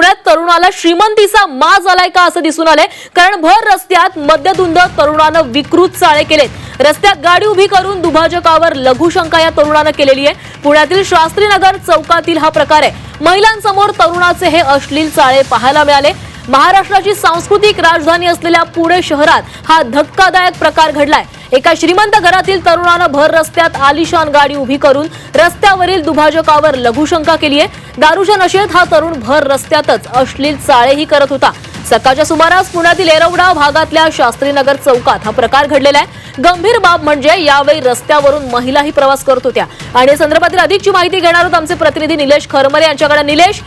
पुण्यात तरुणाला श्रीमंतीचा माज आलाय का असं दिसून आलंय? कारण भर रस्त्यात मद्यधुंद तरुणानं विकृत चाळे केलेत. रस्त्यात गाडी उभी करून दुभाजकावर लघुशंका या तरुणानं केलेली आहे. पुण्यातील शास्त्रीनगर चौकातील हा प्रकार आहे. महिलांसमोर तरुणाचे हे अश्लील चाळे पाहायला मिळाले. महाराष्ट्राची सांस्कृतिक राजधानी असलेल्या पुणे शहरात हा धक्कादायक प्रकार घडलाय. एका श्रीमंत घरातील तरुणानं भर रस्त्यात आलिशान गाडी उभी करून रस्त्यावरील दुभाजकावर लघुशंका केली आहे. दारूच्या नशेत हा तरुण भर रस्त्यातच अश्लील चाळेही करत होता. सकाळच्या सुमारास पुण्यातील एरवडा भागातल्या शास्त्रीनगर चौकात हा प्रकार घडलेला आहे. गंभीर बाब म्हणजे यावेळी रस्त्यावरून महिलाही प्रवास करत होत्या. आणि या संदर्भातील अधिकची माहिती घेणार आहोत आमचे प्रतिनिधी निलेश खरमरे यांच्याकडे. निलेश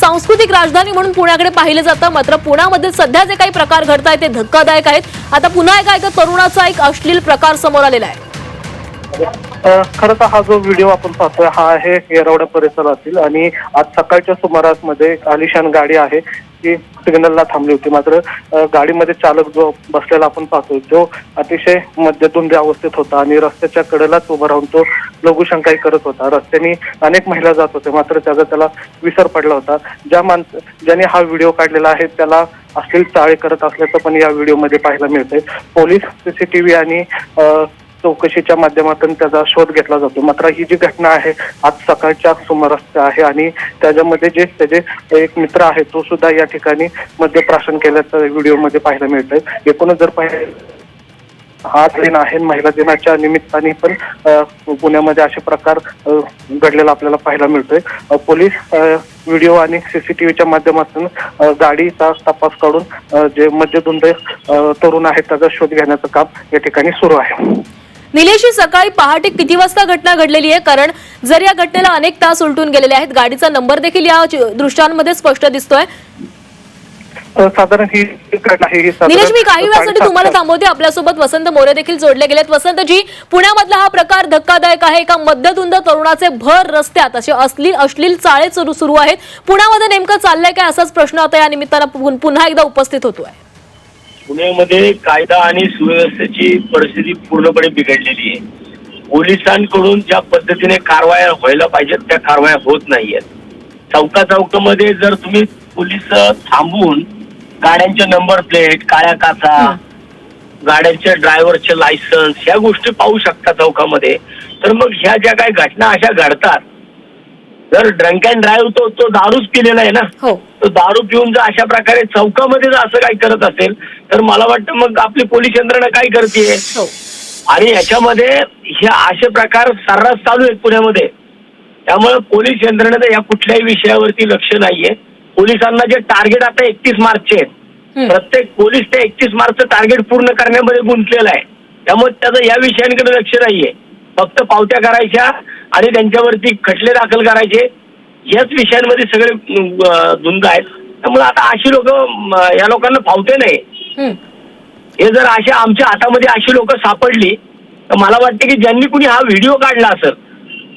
सांस्कृतिक राजधानी म्हणून पुण्याकडे पाहिलं जातं. मात्र पुण्यामध्ये सध्या जे काही प्रकार घडत आहेत ते धक्कादायक आहेत. आता पुन्हा एका एका तरुणाचा एक अश्लील प्रकार समोर आलेला आहे. खरं तर हा जो व्हिडिओ आपण पाहतोय हा आहे येरवडा परिसरातील आणि आज सकाळच्या सुमारासमध्ये आलिशान गाडी आहे ती सिग्नलला थांबली होती. मात्र गाडीमध्ये चालक जो बसलेला आपण पाहतोय जो अतिशय मध्यतून अवस्थेत होता आणि रस्त्याच्या कडेलाच उभा राहून तो लघुशंकाही करत होता. रस्त्याने अनेक महिला जात होते मात्र त्याचा त्याला विसर पडला होता. ज्या माणस ज्याने हा व्हिडिओ काढलेला आहे त्याला अश्लील चाळे करत असल्याचं पण या व्हिडिओमध्ये पाहायला मिळते पोलीस सीसीटीव्ही आणि चौकशीच्या माध्यमातून त्याचा शोध घेतला जातो. मात्र ही जी घटना आहे आज सकाळच्या सुमारास आहे आणि त्याच्यामध्ये जे त्याचे एक मित्र आहे तो सुद्धा या ठिकाणी मद्यप्राशन केल्याचं व्हिडिओमध्ये पाहायला मिळतंय. एकूणच जर पाहिलं हा दिन आहे महिला दिनाच्या निमित्ताने पण पुण्यामध्ये असे प्रकार घडलेला आपल्याला पाहायला मिळतोय. पोलीस व्हिडिओ आणि सीसीटीव्हीच्या माध्यमातून गाडीचा तपास करून जे मद्यधुंद तरुण आहेत त्याचा शोध घेण्याचं काम या ठिकाणी सुरू आहे. निलेश ही सकाळी पहाटे किती वाजता घटना घडलेली आहे? कारण जर या घटनेला अनेक तास उलटून गेलेले आहेत गाडीचा नंबर देखील या दृश्यांमध्ये स्पष्ट दिसतोय. साधारण ही आहे ही निलेश मी काही वेळासाठी तुम्हाला थांबवते. आपल्यासोबत वसंत मोरे देखील जोडले गेलेत. वसंतजी पुण्यामधला हा प्रकार धक्कादायक आहे. एका मध्यधुंद तरुणाचे भर रस्त्यात असे अश्लील अश्लील चाळे सुरू सुरू आहेत. पुण्यामध्ये नेमकं चाललंय काय असाच प्रश्न आता या निमित्तानं पुन- पुन्हा एकदा उपस्थित होतोय. पुण्यामध्ये कायदा आणि सुव्यवस्थेची परिस्थिती पूर्णपणे बिघडलेली आहे. पोलिसांकडून ज्या पद्धतीने कारवाया व्हायला पाहिजेत त्या कारवाया होत नाहीयेत. चौका चौकामध्ये जर तुम्ही पोलीस थांबवून गाड्यांचे नंबर प्लेट काळ्या काचा गाड्यांचे ड्रायव्हरचे लायसन्स ह्या गोष्टी पाहू शकता चौकामध्ये. तर मग ह्या ज्या काही घटना अशा घडतात जर ड्रंक अँड ड्राईव्ह तो तो दारूच पिलेला आहे ना हो. तो दारू पिऊन जर अशा प्रकारे चौकामध्ये जर असं काही करत असेल तर मला वाटतं मग आपली पोलीस यंत्रणा काय करते? हो. आणि याच्यामध्ये हे असे प्रकार सर्रास चालू आहेत पुण्यामध्ये. त्यामुळे पोलीस यंत्रणेचं या कुठल्याही विषयावरती लक्ष नाहीये. पोलिसांना जे टार्गेट आता एकतीस मार्चचे. प्रत्येक पोलीस त्या एकतीस मार्चचं टार्गेट पूर्ण करण्यामध्ये गुंतलेला आहे. त्यामुळे त्याचं या विषयांकडे लक्ष नाहीये. फक्त पावत्या करायच्या आणि त्यांच्यावरती खटले दाखल करायचे. याच विषयांमध्ये सगळे धुंद आहेत. त्यामुळे आता अशी लोक या लोकांना फावते नाही. हे जर अशा आमच्या हातामध्ये अशी लोक सापडली तर मला वाटते की ज्यांनी कुणी हा व्हिडिओ काढला असेल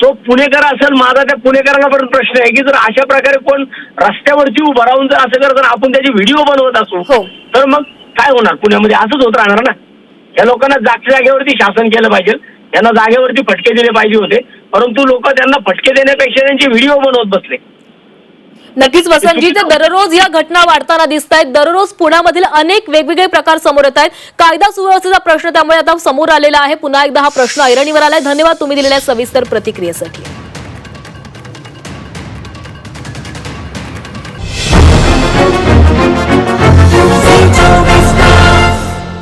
तो पुणेकर असेल माझा त्या पुणेकरांना पण प्रश्न आहे की जर अशा प्रकारे कोण रस्त्यावरती उभं राहून जर असं करत आपण त्याची व्हिडिओ बनवत असू हो. तर मग काय होणार? पुण्यामध्ये असंच होत राहणार ना? या लोकांना जागच्या जागेवरती शासन केलं पाहिजे. त्यांना जागेवरती फटके दिले पाहिजे होते. परंतु लोक त्यांना फटके देण्यापेक्षा त्यांचे व्हिडिओ बनवत बसले. नक्कीच वसंतजी तर दररोज या घटना वाढताना दिसत आहेत दररोज पुण्यामधील अनेक वेगवेगळे प्रकार समोर येत आहेत कायदा सुव्यवस्थेचा प्रश्न त्यामुळे आता समोर आलेला आहे. पुन्हा एकदा हा प्रश्न ऐरणीवर आलाय. धन्यवाद तुम्ही दिलेल्या सविस्तर प्रतिक्रियेसाठी.